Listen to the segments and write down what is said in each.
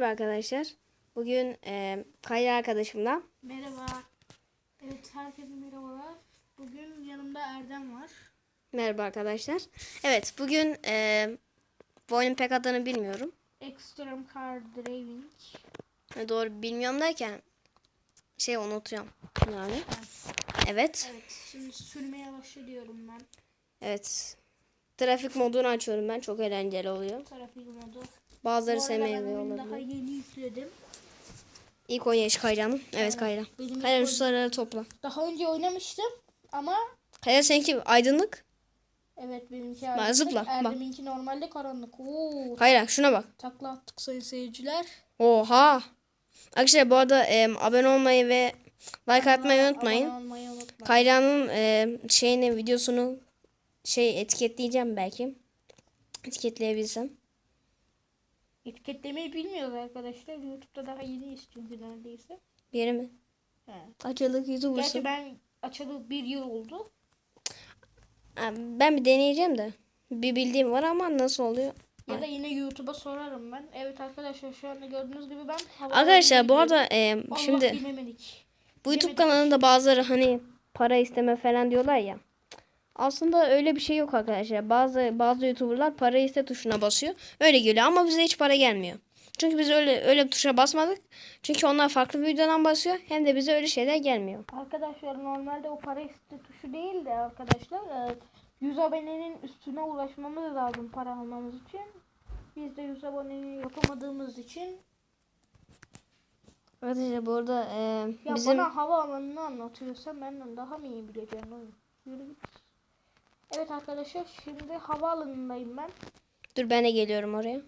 Merhaba arkadaşlar. Bugün e, Kayra arkadaşımla Merhaba. Evet herkese merhabalar. Bugün yanımda Erdem var. merhaba arkadaşlar. Evet bugün e, bu oyunun pek adını bilmiyorum. Extreme Car Driving. E, Doğru bilmiyorum derken şey unutuyorum yani. Evet. Evet şimdi sürmeye başlıyorum ben. Evet. Trafik modunu açıyorum ben. Çok eğlenceli oluyor. Trafik modu. Bazıları sevmeyebiliyor oyunu daha yeni yükledim. İlk oynayış Kayra'nın. Evet Kayra. Benim Kayra şu sarıları topla. Daha önce oynamıştım ama Kayra seninki aydınlık. evet benimki Bak, aydınlık. zıpla, bak. Erdem'inki normalde karanlık. Oo, Kayra şuna bak. takla attık sayın seyirciler. Oha. Arkadaşlar bu arada e, abone olmayı ve like atmayı unutmayın. Unutmayın. Kayra'nın e, şeyini videosunu şey etiketleyeceğim belki. Etiketleyebilsem. Etiketlemeyi bilmiyoruz arkadaşlar. YouTube'da daha yeniyiz çünkü neredeyse. Yere mi? He. Açılık YouTuber'sın. Gerçi ben açalı bir yıl oldu. Ben bir deneyeceğim de. Bir bildiğim var ama nasıl oluyor? Ya da yine YouTube'a sorarım ben. Evet arkadaşlar şu anda gördüğünüz gibi ben Arkadaşlar bu arada e, Allah şimdi bilemedik. bu YouTube kanalında bazıları hani para isteme falan diyorlar ya. Aslında öyle bir şey yok arkadaşlar. Bazı bazı YouTuber'lar para iste tuşuna basıyor. Öyle geliyor ama bize hiç para gelmiyor. Çünkü biz öyle öyle bir tuşa basmadık. Çünkü onlar farklı bir videodan basıyor. Hem de bize öyle şeyler gelmiyor. Arkadaşlar normalde o para iste tuşu değil de arkadaşlar e, 100 abonenin üstüne ulaşmamız lazım para almamız için. Biz de 100 aboneyi yapamadığımız için Arkadaşlar bu arada e, ya bizim bana havaalanını anlatıyorsan benden daha mı iyi bileceğim oğlum? Yürü git. Evet arkadaşlar şimdi havaalanındayım ben. dur ben de geliyorum oraya.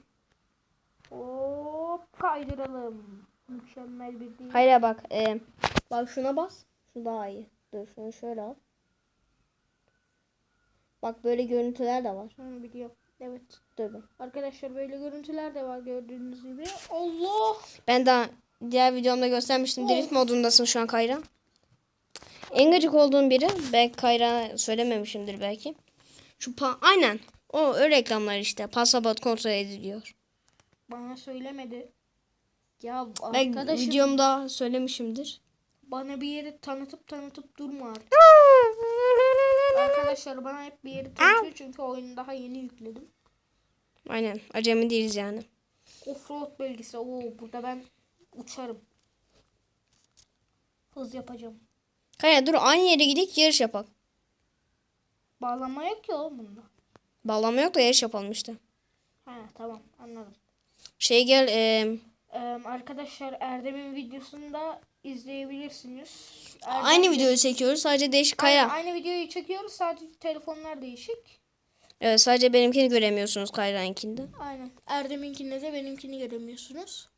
Hop kaydıralım. Mükemmel bir değil. Hayır bak. E, bak şuna bas. Şu daha iyi. Dur şunu şöyle al. Bak böyle görüntüler de var. Hı, biliyorum. Evet. Dur ben. Arkadaşlar böyle görüntüler de var gördüğünüz gibi. Allah! Ben daha diğer videomda göstermiştim. Drift modundasın şu an Kayra. En gıcık olduğum biri. Belki Kayra söylememişimdir belki. Şu pa aynen. O o reklamlar işte. Pasaport kontrol ediliyor. Bana söylemedi. Ya Belki arkadaşım videomda söylemişimdir. bana bir yeri tanıtıp tanıtıp durma artık. Arkadaşlar bana hep bir yeri tanıtıyor çünkü oyunu daha yeni yükledim. Aynen. Acemi değiliz yani. Offroad belgesi. Oo burada ben uçarım. Hız yapacağım. Kayra dur aynı yere gidik yarış yapalım. Bağlama yok ki oğlum bunda. Bağlama yok da yarış yapalım işte. Ha tamam anladım. Şey gel e, Ee, arkadaşlar Erdem'in videosunu da izleyebilirsiniz. Erdem aynı de- videoyu çekiyoruz. Sadece değişik Aynen, Kayra. aynı videoyu çekiyoruz sadece telefonlar değişik. Evet sadece benimkini göremiyorsunuz Kayra'nkinde. Aynen. Erdem'inkinde de benimkini göremiyorsunuz.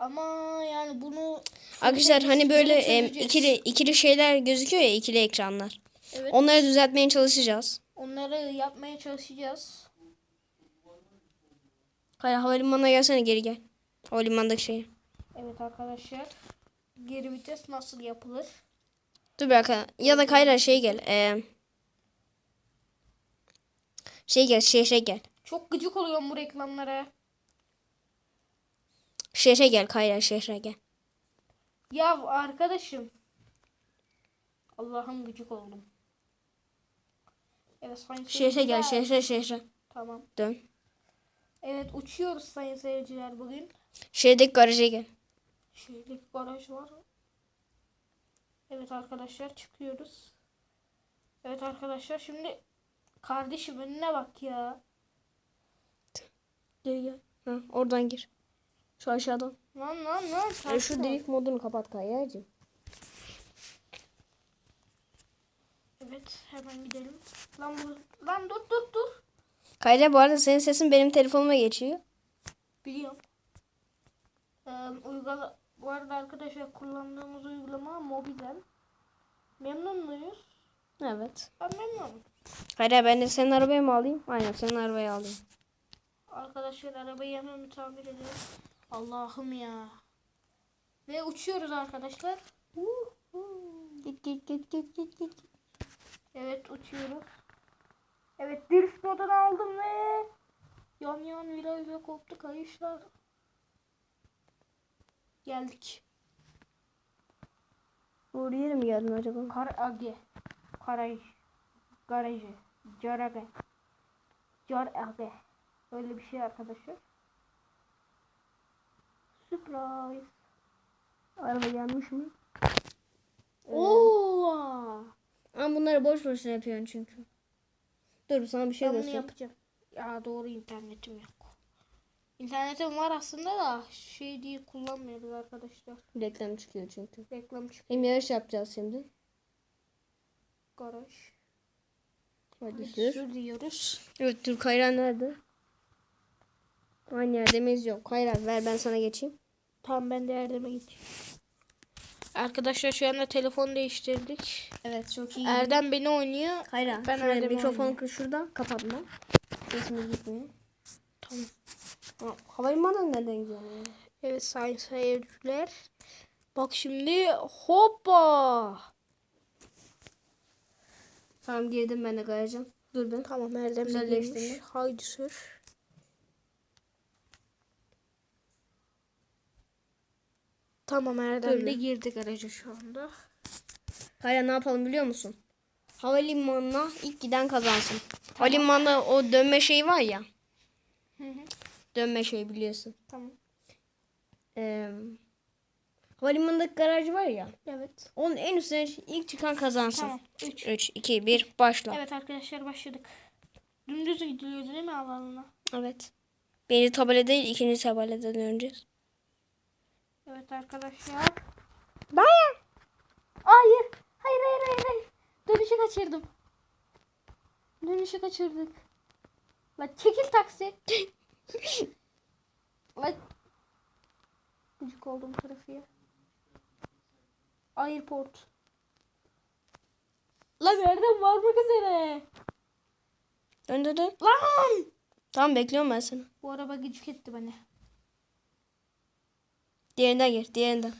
Ama yani bunu Arkadaşlar hani böyle em, ikili ikili şeyler gözüküyor ya ikili ekranlar. Evet. Onları düzeltmeye çalışacağız. Onları yapmaya çalışacağız. Hayır havalimanına gelsene geri gel. Havalimanındaki şeye. Evet arkadaşlar. Geri vites nasıl yapılır? Dur bir dakika. Ya da Kayra şey gel. E, şey gel şehre gel. Çok gıcık oluyorum bu reklamlara. Şehre gel Kayra şehre gel. Ya arkadaşım. Allah'ım gıcık oldum. Evet sayın Şehre gel şehre şehre. Tamam. Dön. Evet uçuyoruz sayın seyirciler bugün. Şehirdeki garaja gel. Şeylik baraj var. Evet arkadaşlar çıkıyoruz. Evet arkadaşlar şimdi kardeşim önüne bak ya. Geri gel. Ha, oradan gir. Şu aşağıdan. Lan lan lan. E, şu drift modunu kapat Kayra'cığım. Evet hemen gidelim. Lan bu lan dur dur dur. Kayra bu arada senin sesin benim telefonuma geçiyor. Biliyorum. Ee, uygula bu arada arkadaşlar kullandığımız uygulama mobilden. Memnun muyuz? Evet. Ben memnunum. Hayır ben de senin arabayı mı alayım? Aynen senin arabayı alayım. Arkadaşlar arabayı hemen tamir edelim. Allah'ım ya. Ve uçuyoruz arkadaşlar. Git git git git git git. Evet uçuyoruz. Evet drift modunu aldım ve Yan yan virajla koptu kayışlar. Geldik. Doğru yere mi geldin acaba? Kar age. Karay. Garajı. Carage. Car age. Öyle bir şey arkadaşlar. Surprise. Araba gelmiş mi? Oo. Ama bunları boş boşuna yapıyorsun çünkü. Dur sana bir şey Ben bunu göstereyim. yapacağım. Ya doğru internetim yok. İnternetim var aslında da şey diye kullanmıyoruz arkadaşlar. Reklam çıkıyor çünkü. Reklam çık Hem yarış yapacağız şimdi. garaj. Hadi sür. Sür diyoruz. Evet dur Kayran nerede? Aynı yerde miyiz? Yok. Kayran ver ben sana geçeyim. Tamam ben de yerdeme geçeyim. Arkadaşlar şu anda telefon değiştirdik. Evet çok iyi. Erdem beni oynuyor. Kayran Ben şuraya Erdem'i mikrofonu oynayayım. kır şurada. Kapatma. Sesimiz gitmiyor. Tamam. Ha, Havalimanı nereden gidiyor? ya? Evet sayın seyirciler. Bak şimdi hoppa. Tamam girdim ben de garaja. Dur ben. Tamam Erdem de girmiş. mi? Haydi sür. Tamam Erdem Dur de bir. girdi garaja şu anda. Kayran ne yapalım biliyor musun? Havalimanına ilk giden kazansın. Havalimanında o dönme şeyi var ya. Hı hı. Dönme şeyi biliyorsun. Tamam. Ee, havalimanındaki garaj var ya. Evet. Onun en üstüne ilk çıkan kazansın. Tamam. 3. 3, 2, 1 başla. Evet arkadaşlar başladık. Dümdüz gidiliyordu değil mi alanına? Evet. Birinci tabela değil ikinci tabeladan döneceğiz. Evet arkadaşlar. Dayan. Hayır. Hayır hayır hayır. hayır. Dönüşü kaçırdım. Dönüşü kaçırdık. La çekil taksi. La. Gıcık oldum trafiğe. Airport. La nereden varmak üzere? Dön dön. Lan! Tamam bekliyorum ben seni. Bu araba gıcık etti beni. Diğerinden gir. Diğerinden.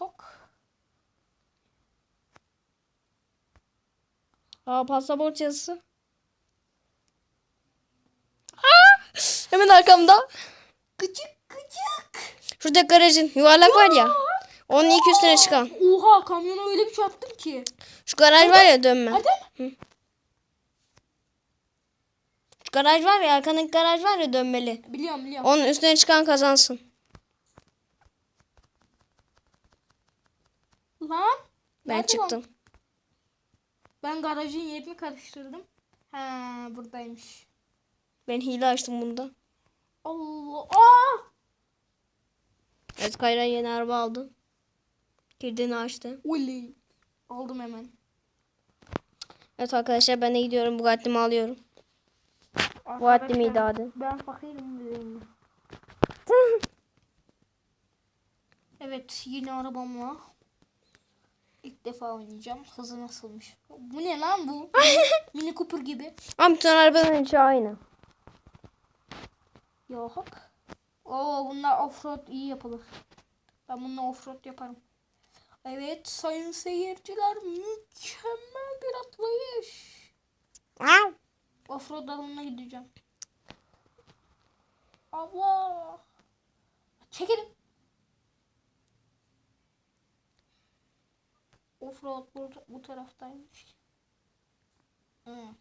Yok. Aa pasaport yazısı. Aa! Hemen arkamda. Gıcık gıcık. Şurada garajın yuvarlak var ya. Onun ilk üstüne çıkan. Oha kamyona öyle bir çarptım ki. Şu garaj var ya dönme. Hadi. Şu garaj var ya arkandaki garaj var ya dönmeli. Biliyorum biliyorum. Onun üstüne çıkan kazansın. Lan. Ben Nerede lan? çıktım. Ben garajın yerini karıştırdım. He buradaymış. Ben hile açtım bunda. Allah. Aa! Evet Kayra yeni araba aldı. Girdiğini açtı. Oley. Aldım hemen. Evet arkadaşlar ben de gidiyorum. Bugatti'mi alıyorum. Bugatti miydi adı? Ben fakirim bileyim. Evet yine arabamla. İlk defa oynayacağım. Hızı nasılmış? Bu ne lan bu? Mini Cooper gibi. Ama bütün arabanın içi aynı. Yok. Oo bunlar offroad iyi yapılır. Ben bununla offroad yaparım. Evet sayın seyirciler mükemmel bir atlayış. Offroad alanına gideceğim. Allah. Çekelim. Offroad bu, bu taraftaymış. Hı.